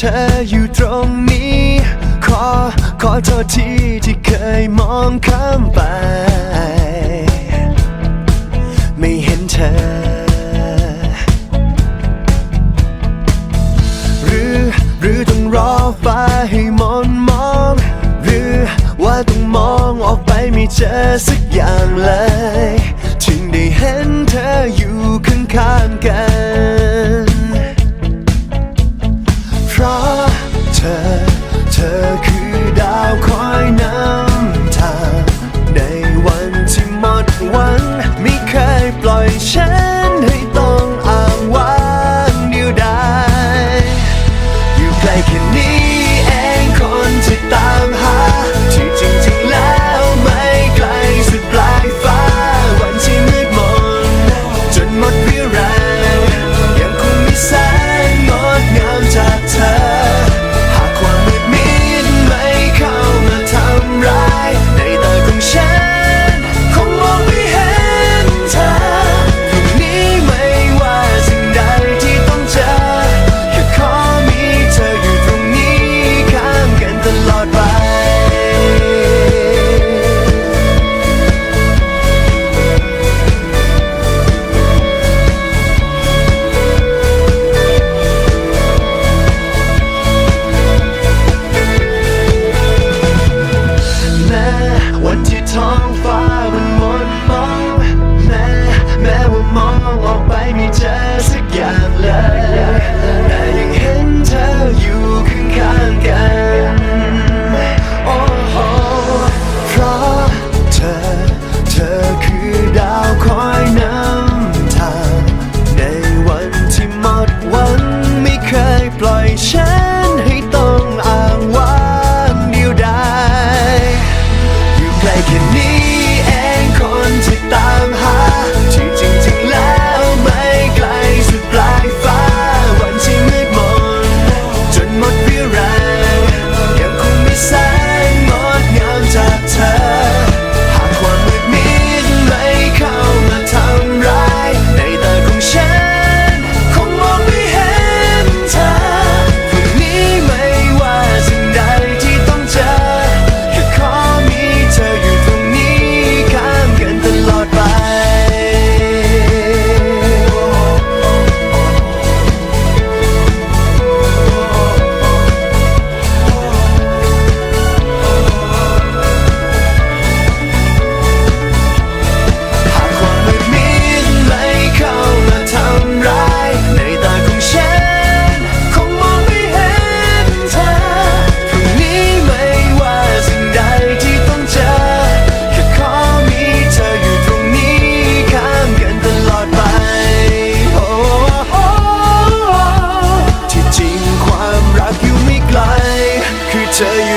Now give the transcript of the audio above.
เธออยู่ตรงนี้ ขอขอโทษที่ที่เคยมองข้ามไป ไม่เห็นเธอ หรือหรือต้องรอฟ้าให้มนมอง หรือว่าต้องมองออกไปไม่เจอสักอย่างเลย รักอยู่ไม่ไกล คือเธอ